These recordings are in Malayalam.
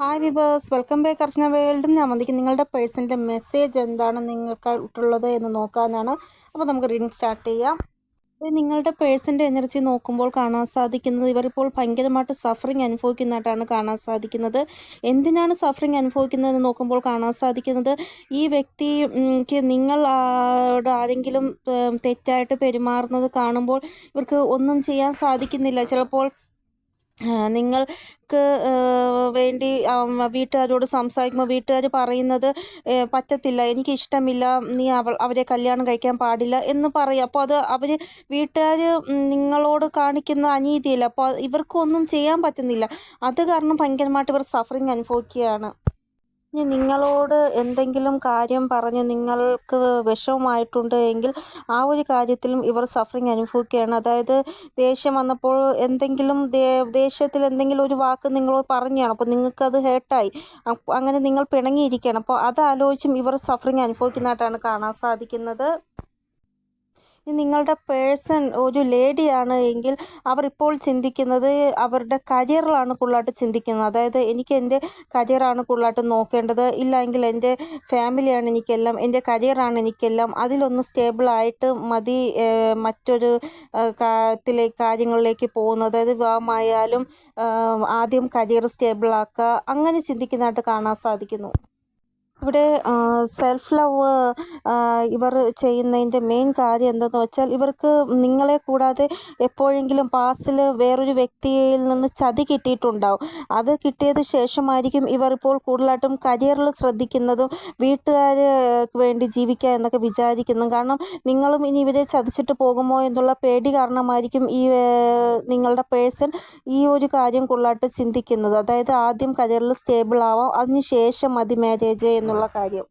Hi viewers welcome back Archana world ഞാൻ വന്നിരിക്കും നിങ്ങളുടെ പേഴ്സന്റെ മെസ്സേജ് എന്താണ് നിങ്ങൾക്കുള്ളത് എന്ന് നോക്കാനാണ്. അപ്പോൾ നമുക്ക് റീഡിങ് സ്റ്റാർട്ട് ചെയ്യാം. അപ്പോൾ നിങ്ങളുടെ പേഴ്സന്റെ എനർജി നോക്കുമ്പോൾ കാണാൻ സാധിക്കുന്നത് ഇവരിപ്പോൾ ഭയങ്കരമായിട്ട് സഫറിങ് അനുഭവിക്കുന്നതായിട്ടാണ് കാണാൻ സാധിക്കുന്നത്. എന്തിനാണ് സഫറിങ് അനുഭവിക്കുന്നതെന്ന് നോക്കുമ്പോൾ കാണാൻ സാധിക്കുന്നത് ഈ വ്യക്തിക്ക് നിങ്ങൾ ആരെങ്കിലും തെറ്റായിട്ട് പെരുമാറുന്നത് കാണുമ്പോൾ ഇവർക്ക് ഒന്നും ചെയ്യാൻ സാധിക്കുന്നില്ല. ചിലപ്പോൾ നിങ്ങൾക്ക് വേണ്ടി വീട്ടുകാരോട് സംസാരിക്കുമ്പോൾ വീട്ടുകാർ പറയുന്നത് പറ്റത്തില്ല എനിക്കിഷ്ടമില്ല നീ അവൾ അവരെ കല്യാണം കഴിക്കാൻ പാടില്ല എന്ന് പറയും. അപ്പോൾ അത് അവർ വീട്ടുകാർ നിങ്ങളോട് കാണിക്കുന്ന അനീതിയില്ല? അപ്പോൾ ഇവർക്കൊന്നും ചെയ്യാൻ പറ്റുന്നില്ല. അത് കാരണം ഭയങ്കരമായിട്ട് ഇവർ സഫറിങ് അനുഭവിക്കുകയാണ്. ഇനി നിങ്ങളോട് എന്തെങ്കിലും കാര്യം പറഞ്ഞ് നിങ്ങൾക്ക് വിഷമമായിട്ടുണ്ട് എങ്കിൽ ആ ഒരു കാര്യത്തിലും ഇവർ സഫറിങ് അനുഭവിക്കുകയാണ്. അതായത് ദേഷ്യം വന്നപ്പോൾ എന്തെങ്കിലും ദേഷ്യത്തിൽ എന്തെങ്കിലും ഒരു വാക്ക് നിങ്ങൾ പറഞ്ഞാണ്. അപ്പോൾ നിങ്ങൾക്കത് ഹേർട്ടായി അങ്ങനെ നിങ്ങൾ പിണങ്ങിയിരിക്കുകയാണ്. അപ്പോൾ അതാലോചിച്ചും ഇവർ സഫറിങ് അനുഭവിക്കുന്നതായിട്ടാണ് കാണാൻ സാധിക്കുന്നത്. നിങ്ങളുടെ പേഴ്സൺ ഒരു ലേഡിയാണ് എങ്കിൽ അവർ ഇപ്പോൾ ചിന്തിക്കുന്നത് അവരുടെ കരിയറിലാണ് കൂടുതലായിട്ട് ചിന്തിക്കുന്നത്. അതായത് എനിക്ക് എന്റെ കരിയറാണ് കൂടുതലായിട്ട് നോക്കേണ്ടത്. ഇല്ല എങ്കിൽ എന്റെ ഫാമിലിയാണ് എനിക്കെല്ലാം എന്റെ കരിയറാണ് എനിക്കെല്ലാം. അതിലൊന്ന് സ്റ്റേബിളായിട്ട് മതി മറ്റൊരു ത്തിലേക്ക് കാര്യങ്ങളിലേക്ക് പോകുന്നത്. അതായത് വിവാഹമായാലും ആദ്യം കരിയർ സ്റ്റേബിളാക്കുക അങ്ങനെ ചിന്തിക്കുന്നതായിട്ട് കാണാൻ സാധിക്കുന്നു. ഇവിടെ സെൽഫ് ലവ് ഇവർ ചെയ്യുന്നതിന്റെ മെയിൻ കാര്യം എന്തെന്ന് വെച്ചാൽ ഇവർക്ക് നിങ്ങളെ കൂടാതെ എപ്പോഴെങ്കിലും പാസ്റ്റിൽ വേറൊരു വ്യക്തിയിൽ നിന്ന് ചതി കിട്ടിയിട്ടുണ്ടാവും. അത് കിട്ടിയത് ശേഷമായിരിക്കും ഇവർ ഇപ്പോൾ കൂടുതലായിട്ടും കരിയറിൽ ശ്രദ്ധിക്കുന്നതും വീട്ടുകാർ വേണ്ടി ജീവിക്കുക എന്നൊക്കെ വിചാരിക്കുന്നു. കാരണം നിങ്ങളും ഇനി ഇവരെ ചതിച്ചിട്ട് പോകുമോ എന്നുള്ള പേടി കാരണമായിരിക്കും ഈ നിങ്ങളുടെ പേഴ്സൺ ഈ ഒരു കാര്യം കൂടുതലായിട്ട് ചിന്തിക്കുന്നത്. അതായത് ആദ്യം കരിയറിൽ സ്റ്റേബിൾ ആവാം അതിനുശേഷം മതി മാരേജ് എന്ന് എന്നുള്ള കാര്യം.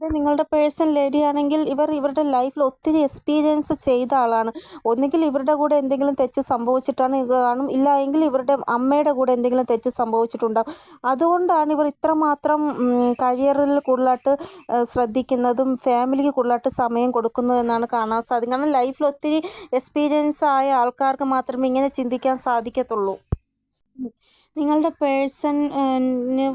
നിങ്ങളുടെ പേഴ്സൺ ലേഡി ആണെങ്കിൽ ഇവർ ഇവരുടെ ലൈഫിൽ ഒത്തിരി എക്സ്പീരിയൻസ് ചെയ്ത ആളാണ്. ഒന്നുകിൽ ഇവരുടെ കൂടെ എന്തെങ്കിലും തെറ്റ് സംഭവിച്ചിട്ടാണ് കാണും. ഇല്ല എങ്കിൽ ഇവരുടെ അമ്മയുടെ കൂടെ എന്തെങ്കിലും തെറ്റ് സംഭവിച്ചിട്ടുണ്ടാകും അതുകൊണ്ടാണ് ഇവർ ഇത്രമാത്രം കരിയറിൽ കൂടുതലായിട്ട് ശ്രദ്ധിക്കുന്നതും ഫാമിലിക്ക് കൂടുതലായിട്ട് സമയം കൊടുക്കുന്നതെന്നാണ് കാണാൻ സാധിക്കുന്നത്. കാരണം ലൈഫിൽ ഒത്തിരി എക്സ്പീരിയൻസ് ആയ ആൾക്കാർക്ക് മാത്രമേ ഇങ്ങനെ ചിന്തിക്കാൻ സാധിക്കത്തുള്ളൂ. നിങ്ങളുടെ പേഴ്സണിന്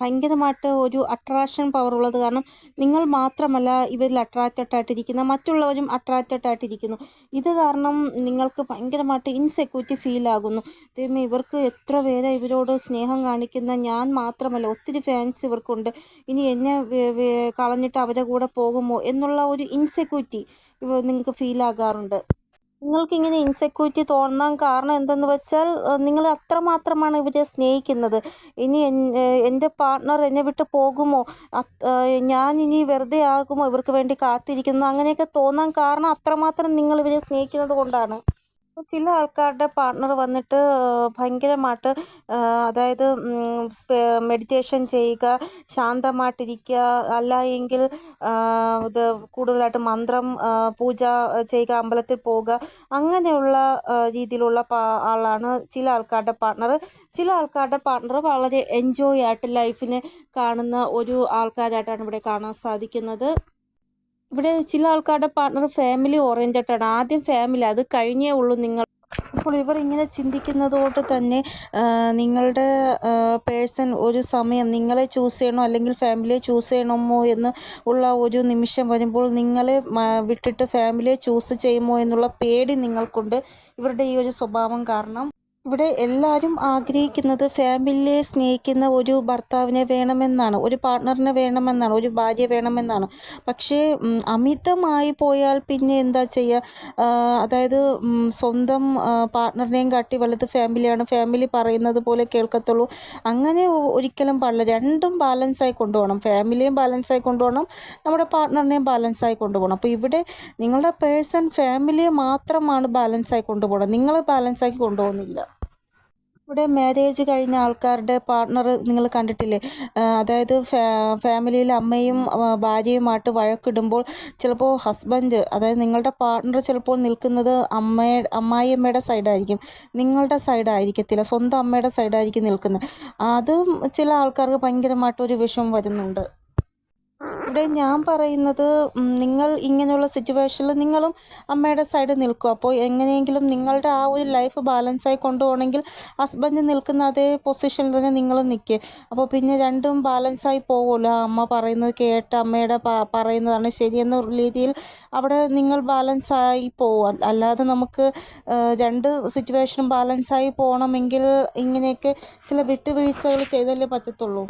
ഭയങ്കരമായിട്ട് ഒരു അട്രാക്ഷൻ പവർ ഉള്ളത് കാരണം നിങ്ങൾ മാത്രമല്ല ഇവരിൽ അട്രാക്റ്റഡ് ആയിട്ടിരിക്കുന്ന മറ്റുള്ളവരും അട്രാക്റ്റഡ് ആയിട്ടിരിക്കുന്നു. ഇത് കാരണം നിങ്ങൾക്ക് ഭയങ്കരമായിട്ട് ഇൻസെക്യൂരിറ്റി ഫീൽ ആകുന്നു. ദൈവമേ ഇവർക്ക് എത്ര പേരെ ഇവരോട് സ്നേഹം കാണിക്കുന്ന ഞാൻ മാത്രമല്ല ഒത്തിരി ഫാൻസ് ഇവർക്കുണ്ട്. ഇനി എന്നെ കളഞ്ഞിട്ട് അവരെ കൂടെ പോകുമോ എന്നുള്ള ഒരു ഇൻസെക്യൂരിറ്റി നിങ്ങൾക്ക് ഫീൽ ആകാറുണ്ട്. നിങ്ങൾക്കിങ്ങനെ ഇൻസെക്യൂരിറ്റി തോന്നാൻ കാരണം എന്തെന്ന് വെച്ചാൽ നിങ്ങൾ അത്രമാത്രമാണ് ഇവരെ സ്നേഹിക്കുന്നത്. ഇനി എന്റെ പാർട്ണർ എന്നെ വിട്ട് പോകുമോ? ഞാൻ ഇനി വെറുതെ ആകുമോ? ഇവർക്ക് വേണ്ടി കാത്തിരിക്കുന്നത് അങ്ങനെയൊക്കെ തോന്നാൻ കാരണം അത്രമാത്രം നിങ്ങൾ ഇവരെ സ്നേഹിക്കുന്നത് കൊണ്ടാണ്. ചില ആൾക്കാരുടെ പാർട്ണർ വന്നിട്ട് ഭയങ്കരമായിട്ട് അതായത് മെഡിറ്റേഷൻ ചെയ്യുക ശാന്തമായിട്ടിരിക്കുക അല്ല എങ്കിൽ ഇത് കൂടുതലായിട്ട് മന്ത്രം പൂജ ചെയ്യുക അമ്പലത്തിൽ പോവുക അങ്ങനെയുള്ള രീതിയിലുള്ള ആളാണ് ചില ആൾക്കാരുടെ പാർട്ണർ ചില ആൾക്കാരുടെ പാർട്ണർ വളരെ എൻജോയ് ആയിട്ട് ലൈഫിനെ കാണുന്ന ഒരു ആൾക്കാരായിട്ടാണ് ഇവിടെ കാണാൻ സാധിക്കുന്നത്. ഇവിടെ ചില ആൾക്കാരുടെ പാർട്ണർ ഫാമിലി ഓറിയന്റഡ് ആദ്യം ഫാമിലി അത് കഴിഞ്ഞേ ഉള്ളൂ നിങ്ങൾ. അപ്പോൾ ഇവർ ഇങ്ങനെ ചിന്തിക്കുന്നതുകൊണ്ട് തന്നെ നിങ്ങളുടെ പേഴ്സൺ ഒരു സമയം നിങ്ങളെ ചൂസ് ചെയ്യണോ അല്ലെങ്കിൽ ഫാമിലിയെ ചൂസ് ചെയ്യണമോ എന്ന് ഉള്ള ഒരു നിമിഷം വരുമ്പോൾ നിങ്ങളെ വിട്ടിട്ട് ഫാമിലിയെ ചൂസ് ചെയ്യുമോ എന്നുള്ള പേടി നിങ്ങൾക്കുണ്ട്. ഇവരുടെ ഈ ഒരു സ്വഭാവം കാരണം. ഇവിടെ എല്ലാവരും ആഗ്രഹിക്കുന്നത് ഫാമിലിയെ സ്നേഹിക്കുന്ന ഒരു ഭർത്താവിനെ വേണമെന്നാണ് ഒരു പാർട്ട്ണറിനെ വേണമെന്നാണ് ഒരു ഭാര്യ വേണമെന്നാണ്. പക്ഷേ അമിതമായി പോയാൽ പിന്നെ എന്താ ചെയ്യുക അതായത് സ്വന്തം പാർട്ട്ണറിനെയും കാട്ടി വലുത് ഫാമിലിയാണ്. ഫാമിലി പറയുന്നത് പോലെ കേൾക്കത്തുള്ളൂ. അങ്ങനെ ഒരിക്കലും പാടില്ല. രണ്ടും ബാലൻസായി കൊണ്ടുപോകണം. ഫാമിലിയും ബാലൻസായി കൊണ്ടുപോകണം. നമ്മുടെ പാർട്ട്ണറിനെയും ബാലൻസായി കൊണ്ടുപോകണം. അപ്പോൾ ഇവിടെ നിങ്ങളുടെ പേഴ്സൺ ഫാമിലിയെ മാത്രമാണ് ബാലൻസായി കൊണ്ടുപോകണം. നിങ്ങൾ ബാലൻസാക്കി കൊണ്ടുപോകുന്നില്ല. ഇവിടെ മാരേജ് കഴിഞ്ഞ ആൾക്കാരുടെ പാർട്ണർ നിങ്ങൾ കണ്ടിട്ടില്ലേ? അതായത് ഫാമിലിയിൽ അമ്മയും ഭാര്യയുമായിട്ട് വഴക്കിടുമ്പോൾ ചിലപ്പോൾ ഹസ്ബൻഡ് അതായത് നിങ്ങളുടെ പാർട്ണർ ചിലപ്പോൾ നിൽക്കുന്നത് അമ്മയെ അമ്മായിയമ്മയുടെ സൈഡായിരിക്കും നിങ്ങളുടെ സൈഡായിരിക്കത്തില്ല സ്വന്തം അമ്മയുടെ സൈഡായിരിക്കും നിൽക്കുന്നത്. അതും ചില ആൾക്കാർക്ക് ഭയങ്കരമായിട്ടൊരു വിഷമം വരുന്നുണ്ട്. ഇവിടെ ഞാൻ പറയുന്നത് നിങ്ങൾ ഇങ്ങനെയുള്ള സിറ്റുവേഷനിൽ നിങ്ങളും അമ്മയുടെ സൈഡ് നിൽക്കും. അപ്പോൾ എങ്ങനെയെങ്കിലും നിങ്ങളുടെ ആ ഒരു ലൈഫ് ബാലൻസായി കൊണ്ടുപോകണമെങ്കിൽ ഹസ്ബൻഡ് നിൽക്കുന്ന അതേ പൊസിഷനിൽ തന്നെ നിങ്ങളും നിൽക്കുക അപ്പോൾ പിന്നെ രണ്ടും ബാലൻസായി പോകുമല്ലോ ആ അമ്മ പറയുന്നത് കേട്ട് അമ്മയുടെ പറയുന്നതാണ് ശരിയെന്ന രീതിയിൽ അവിടെ നിങ്ങൾ ബാലൻസായി പോകും അല്ലാതെ നമുക്ക് രണ്ട് സിറ്റുവേഷനും ബാലൻസായി പോകണമെങ്കിൽ ഇങ്ങനെയൊക്കെ ചില വിട്ടുവീഴ്ചകൾ ചെയ്തല്ലേ പറ്റത്തുള്ളൂ.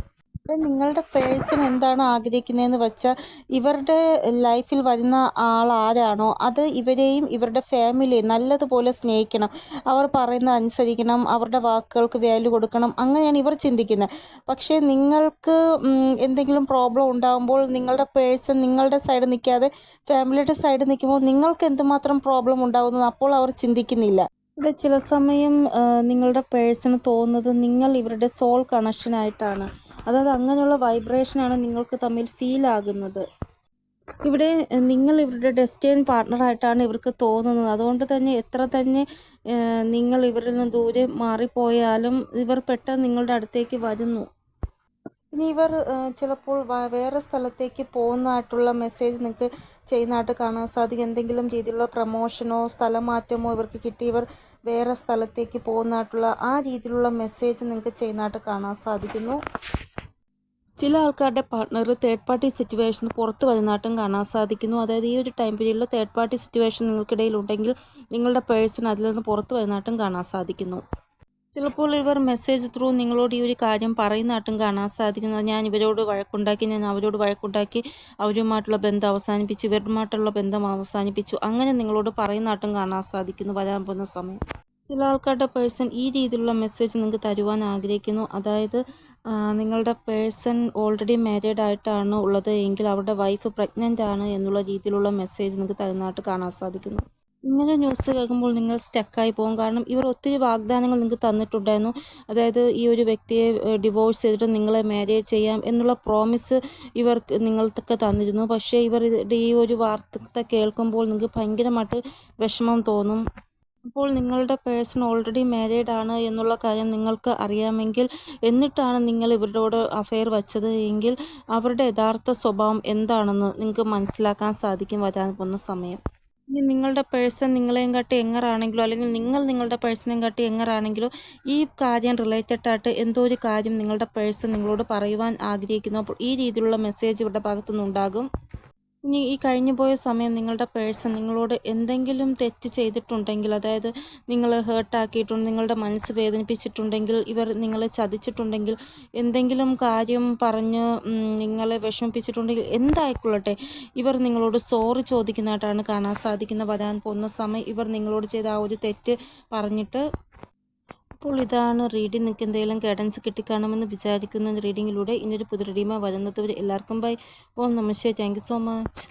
അപ്പം നിങ്ങളുടെ പേഴ്സൺ എന്താണ് ആഗ്രഹിക്കുന്നതെന്ന് വെച്ചാൽ ഇവരുടെ ലൈഫിൽ വരുന്ന ആൾ ആരാണോ അത് ഇവരെയും ഇവരുടെ ഫാമിലിയെയും നല്ലതുപോലെ സ്നേഹിക്കണം. അവർ പറയുന്നത് അനുസരിക്കണം അവരുടെ വാക്കുകൾക്ക് വാല്യൂ കൊടുക്കണം അങ്ങനെയാണ് ഇവർ ചിന്തിക്കുന്നത്. പക്ഷേ നിങ്ങൾക്ക് എന്തെങ്കിലും പ്രോബ്ലം ഉണ്ടാകുമ്പോൾ നിങ്ങളുടെ പേഴ്സൺ നിങ്ങളുടെ സൈഡ് നിൽക്കാതെ ഫാമിലിയുടെ സൈഡ് നിൽക്കുമ്പോൾ നിങ്ങൾക്ക് എന്തുമാത്രം പ്രോബ്ലം ഉണ്ടാകുന്നത് അപ്പോൾ അവർ ചിന്തിക്കുന്നില്ല. ഇവിടെ ചില സമയം നിങ്ങളുടെ പേഴ്സണ് തോന്നുന്നത് നിങ്ങൾ ഇവരുടെ സോൾ കണക്ഷനായിട്ടാണ് അതായത് അങ്ങനെയുള്ള വൈബ്രേഷനാണ് നിങ്ങൾക്ക് തമ്മിൽ ഫീൽ ആകുന്നത്. ഇവിടെ നിങ്ങൾ ഇവരുടെ ഡെസ്റ്റൈൻ പാർട്ണറായിട്ടാണ് ഇവർക്ക് തോന്നുന്നത്. അതുകൊണ്ട് തന്നെ എത്ര തന്നെ നിങ്ങൾ ഇവരിൽ നിന്ന് ദൂരെ മാറിപ്പോയാലും ഇവർ പെട്ടെന്ന് നിങ്ങളുടെ അടുത്തേക്ക് വരുന്നു. ഇനി ഇവർ ചിലപ്പോൾ വേറെ സ്ഥലത്തേക്ക് പോകുന്നതായിട്ടുള്ള മെസ്സേജ് നിങ്ങൾക്ക് ചെയ്യുന്നതായിട്ട് കാണാൻ സാധിക്കും. എന്തെങ്കിലും രീതിയിലുള്ള പ്രമോഷനോ സ്ഥലമാറ്റമോ ഇവർക്ക് കിട്ടി ഇവർ വേറെ സ്ഥലത്തേക്ക് പോകുന്നതായിട്ടുള്ള ആ രീതിയിലുള്ള മെസ്സേജ് നിങ്ങൾക്ക് ചെയ്യുന്നതായിട്ട് കാണാൻ സാധിക്കുന്നു. ചില ആൾക്കാരുടെ പാർട്ട്ണർ തേർഡ് പാർട്ടി സിറ്റുവേഷൻ പുറത്ത് വരുന്നതായിട്ടും കാണാൻ സാധിക്കുന്നു. അതായത് ഈ ഒരു ടൈം പീരീഡിൽ തേർഡ് പാർട്ടി സിറ്റുവേഷൻ നിങ്ങൾക്കിടയിൽ ഉണ്ടെങ്കിൽ നിങ്ങളുടെ പേഴ്സൺ അതിൽ നിന്ന് പുറത്ത് വരുന്നതായിട്ടും കാണാൻ സാധിക്കുന്നു. ചിലപ്പോൾ ഇവർ മെസ്സേജ് ത്രൂ നിങ്ങളോട് ഈ ഒരു കാര്യം പറയുന്നതായിട്ടും കാണാൻ സാധിക്കുന്നത് ഞാൻ ഇവരോട് വഴക്കുണ്ടാക്കി ഞാൻ അവരോട് വഴക്കുണ്ടാക്കി അവരുമായിട്ടുള്ള ബന്ധം അവസാനിപ്പിച്ചു ഇവരുമായിട്ടുള്ള ബന്ധം അവസാനിപ്പിച്ചു. അങ്ങനെ നിങ്ങളോട് പറയുന്നതായിട്ടും കാണാൻ സാധിക്കുന്നു വരാൻ പോകുന്ന സമയം. ചില ആൾക്കാരുടെ പേഴ്സൺ ഈ രീതിയിലുള്ള മെസ്സേജ് നിങ്ങൾക്ക് തരുവാൻ ആഗ്രഹിക്കുന്നു. അതായത് നിങ്ങളുടെ പേഴ്സൺ ഓൾറെഡി മാരീഡ് ആയിട്ടാണ് ഉള്ളത് എങ്കിൽ അവരുടെ വൈഫ് പ്രഗ്നന്റ് ആണ് എന്നുള്ള രീതിയിലുള്ള മെസ്സേജ് നിങ്ങൾക്ക് തരുന്നതായിട്ട് കാണാൻ സാധിക്കുന്നു. ഇങ്ങനെ ന്യൂസ് കേൾക്കുമ്പോൾ നിങ്ങൾ സ്റ്റക്കായി പോകും. കാരണം ഇവർ ഒത്തിരി വാഗ്ദാനങ്ങൾ നിങ്ങൾക്ക് തന്നിട്ടുണ്ടായിരുന്നു. അതായത് ഈ ഒരു വ്യക്തിയെ ഡിവോഴ്സ് ചെയ്തിട്ട് നിങ്ങളെ മാരേജ് ചെയ്യാം എന്നുള്ള പ്രോമിസ് ഇവർക്ക് നിങ്ങൾക്കൊക്കെ തന്നിരുന്നു. പക്ഷേ ഇവർ ഈ ഒരു വാർത്ത കേൾക്കുമ്പോൾ നിങ്ങൾക്ക് ഭയങ്കരമായിട്ട് വിഷമം തോന്നും. അപ്പോൾ നിങ്ങളുടെ പേഴ്സൺ ഓൾറെഡി മാരീഡ് ആണ് എന്നുള്ള കാര്യം നിങ്ങൾക്ക് അറിയാമെങ്കിൽ എന്നിട്ടാണ് നിങ്ങൾ ഇവരോട് അഫയർ വച്ചത് എങ്കിൽ അവരുടെ യഥാർത്ഥ സ്വഭാവം എന്താണെന്ന് നിങ്ങൾക്ക് മനസ്സിലാക്കാൻ സാധിക്കും വരാൻ പോകുന്ന സമയം. ഇനി നിങ്ങളുടെ പേഴ്സൺ നിങ്ങളെയും കാട്ടി എങ്ങറാണെങ്കിലോ അല്ലെങ്കിൽ നിങ്ങൾ നിങ്ങളുടെ പേഴ്സണേയും കാട്ടി എങ്ങറാണെങ്കിലോ ഈ കാര്യം റിലേറ്റഡ് ആയിട്ട് എന്തോ ഒരു കാര്യം നിങ്ങളുടെ പേഴ്സൺ നിങ്ങളോട് പറയുവാൻ ആഗ്രഹിക്കുന്നു. അപ്പോൾ ഈ രീതിയിലുള്ള മെസ്സേജ് ഇവരുടെ ഭാഗത്തുനിന്നുണ്ടാകും. ഇനി ഈ കഴിഞ്ഞു പോയ സമയം നിങ്ങളുടെ പേഴ്സൺ നിങ്ങളോട് എന്തെങ്കിലും തെറ്റ് ചെയ്തിട്ടുണ്ടെങ്കിൽ അതായത് നിങ്ങൾ ഹേർട്ടാക്കിയിട്ടുണ്ട് നിങ്ങളുടെ മനസ്സ് വേദനിപ്പിച്ചിട്ടുണ്ടെങ്കിൽ ഇവർ നിങ്ങളെ ചതിച്ചിട്ടുണ്ടെങ്കിൽ എന്തെങ്കിലും കാര്യം പറഞ്ഞ് നിങ്ങളെ വിഷമിപ്പിച്ചിട്ടുണ്ടെങ്കിൽ എന്തായിക്കൊള്ളട്ടെ? ഇവർ നിങ്ങളോട് സോറി ചോദിക്കുന്നതായിട്ടാണ് കാണാൻ സാധിക്കുന്നത്. വരാൻ പോകുന്ന സമയം ഇവർ നിങ്ങളോട് ചെയ്ത ആ ഒരു തെറ്റ് പറഞ്ഞിട്ട് അപ്പോൾ ഇതാണ് റീഡിംഗ് നിങ്ങൾക്ക് എന്തെങ്കിലും ഗൈഡൻസ് കിട്ടിക്കാണുമെന്ന് വിചാരിക്കുന്ന റീഡിങ്ങിലൂടെ ഇനിയൊരു പുതിയ റീഡിമ വരുന്നത് വരെ എല്ലാവർക്കും ബൈ ഓം നമസ്തേ താങ്ക് സോ മച്ച്